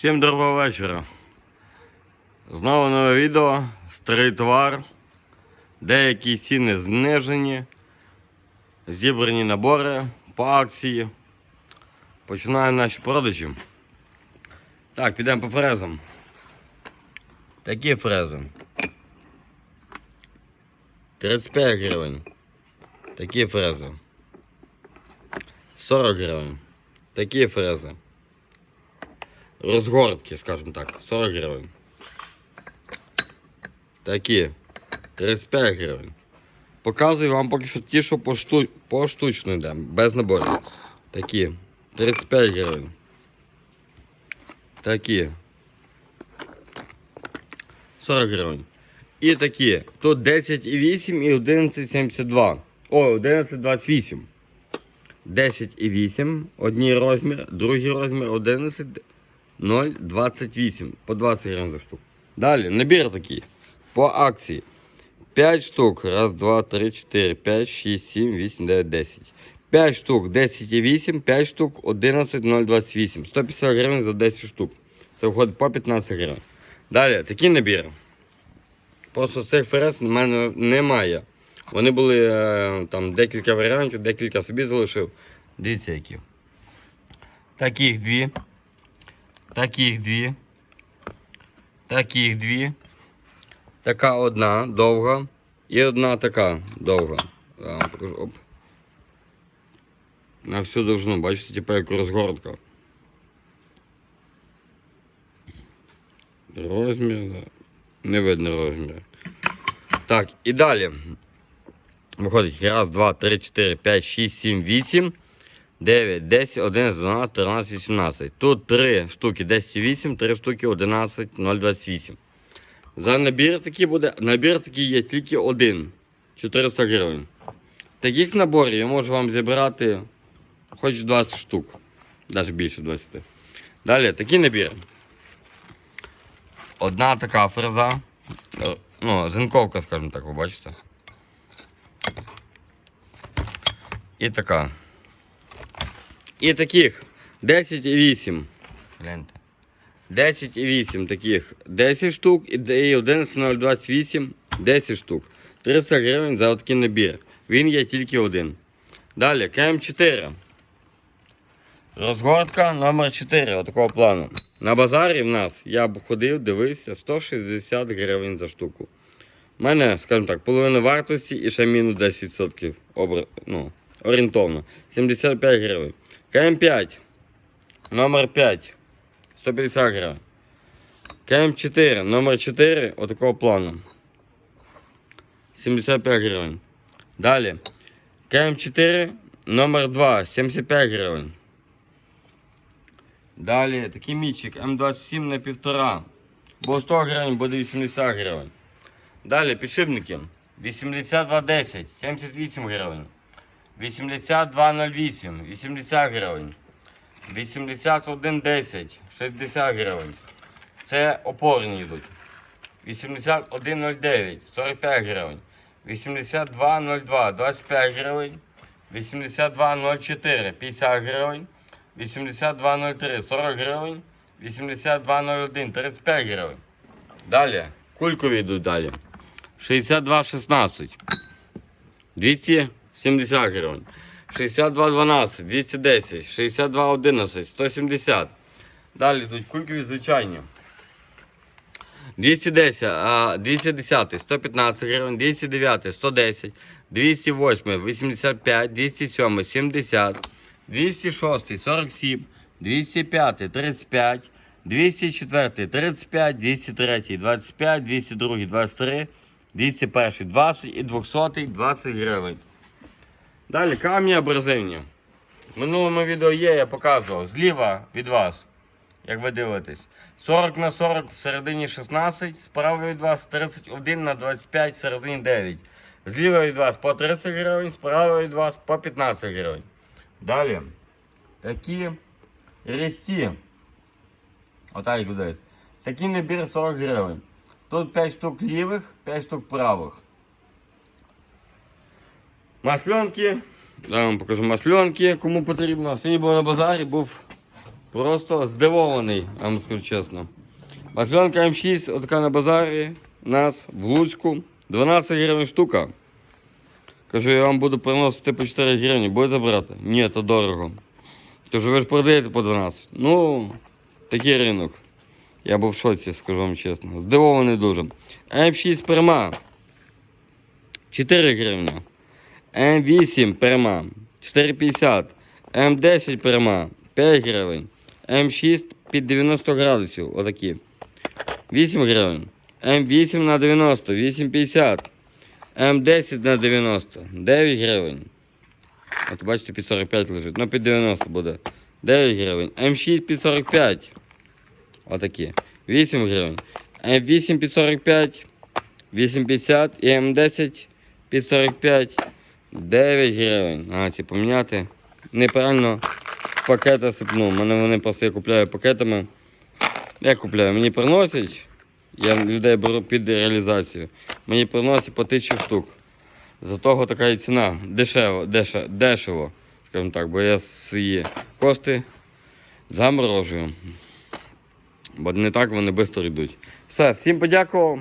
Всім доброго вечора. Знову нове відео, старий товар. Деякі ціни знижені. Зібрані набори по акції. Починаємо наші продажі. Так, підемо по фрезам. Такі фрези. 35 гривень. Такі фрези. 40 гривень. Такі фрези. Розгортки, скажімо так, 40 гривень. Такі 35 гривень. Показую вам поки що ті, що пошту... поштучно йдемо, без наборів. Такі 35 гривень. Такі 40 гривень. І такі. Тут 10,8 і 11,72. О, 11,28. 10,8. Одній розмір, другий розмір 11. 0,28 по 20 гривень за штуку. Далі набір такий. По акції. 5 штук. Раз, два, три, 4, 5, 6, 7, 8, 9, 10. 5 штук 10,8, 5 штук 11,028. 150 гривень за 10 штук. Це виходить по 15 гривень. Далі такий набір. Просто цих в мене немає. Вони були е, там декілька варіантів, декілька собі залишив. Дивіться які. Таких дві. Таких дві. Таких дві. Така одна довга. І одна така довга. Я вам покажу. Оп. На всю довжину, бачите, типу як розгортка. Розмір. Не видно розмір. Так, і далі. Виходить раз, два, три, чотири, п'ять, шість, сім, вісім. 9, 10, 11, 12, 13, 18. Тут 3 штуки 10,8, 3 штуки 11, 0,28. За набір такий буде. Набір такий є тільки один. 400 гривень. Таких наборів я можу вам зібрати хоч 20 штук. Навіть більше 20. Далі такий набір. Одна така фреза. Ну, зинковка, скажімо так, ви бачите. І така. І таких 10,8. Гляньте. 10,8 таких 10 штук і 11,028 10 штук. 300 гривень за такий набір. Він є тільки один. Далі КМ4. Розгортка номер 4 отакого плану. На базарі в нас я б ходив, дивився 160 гривень за штуку. У мене, скажімо так, половина вартості і ще мінус 10% обр... ну, орієнтовно. 75 гривень. КМ5. Номер 5. 150 гривень. КМ4. Номер 4. Отакого плану. 75 гривень. Далі. КМ4. Номер 2. 75 гривень. Далі такий мічик М27 на 1,5. Бо 100 гривень буде 80 гривень. Далі підшипники. 8210, 78 гривень. 8208, 80 гривень. 8110, 60 гривень. Це опорні йдуть. 8109, 45 гривень. 8202, 25 гривень. 8204, 50 гривень. 8203, 40 гривень. 8201, 35 гривень. Далі. Кулькові йдуть далі. 6216. 270 гривень. 6212, 210, 6211, 170. Далі йдуть кулькові звичайні. 210, 210, 115 гривень, 209, 110, 208, 85, 207, 70, 206, 47, 205, 35, 204, 35, 203, 25, 202, 23, 201, 20 і 200, 20 гривень. Далі камні абразивні. В минулому відео є, я показував. Зліва від вас, як ви дивитесь. 40 на 40 всередині 16, справа від вас 31 на 25 всередині 9. Зліва від вас по 30 гривень, справа від вас по 15 гривень. Далі. Такі різці. Отак як. Такий набір 40 гривень. Тут 5 штук лівих, 5 штук правих. Масленки. Я вам покажу масленки, кому потрібно. Сьогодні був на базарі, був Просто здивований, я вам скажу чесно. Маслянка М6, отака на базарі, у нас в Луцьку, 12 гривень штука. Кажу, я вам буду приносити по 4 гривні, будете брати? Ні, то дорого. Кажу, ви ж продаєте по 12. Ну, такий ринок. Я був в шоці, скажу вам чесно. Здивований дуже. М6 перма. 4 гривні. М8 перма. 4,50. М10 перма. 5 гривень. М6 під 90 градусів. Отакі. 8 гривень. М8 на 90. 8,50. М10 на 90. 9 гривень. От бачите, під 45 лежить. Ну, під 90 буде. 9 гривень. М6 під 45. Отакі. 8 гривень. М8 під 45. 8,50 і М10 під 45. 9 гривень. А, ці поміняти. Неправильно з пакета сипнув. Мене вони просто я купляю пакетами. Я купляю, мені приносять. Я людей беру під реалізацію. Мені приносять по тисячі штук. За того така і ціна. Дешево, дешево, дешево, скажімо так, бо я свої кошти заморожую. Бо не так вони швидко йдуть. Все, всім подякував.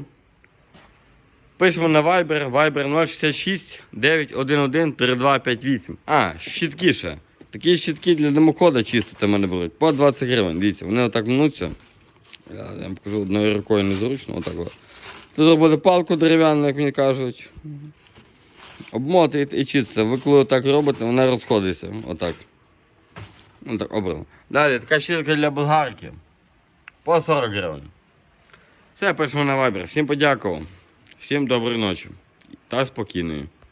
Пишемо на Viber, Viber 066 911 3258. А, щітки ще. Такі щітки для димохода чистити в мене беруть. По 20 гривень. Дивіться, вони отак мнуться. Я, я вам покажу одною рукою незручно, отак. от. Тут зробити палку дерев'яну, як мені кажуть. Обмотуєте і чистите. Ви коли отак робите, вона розходиться. Отак. Отак, обрано. Далі, така щітка для болгарки. По 40 гривень. Все, пишемо на Viber. Всім подякував. Всім доброї ночі та спокійної.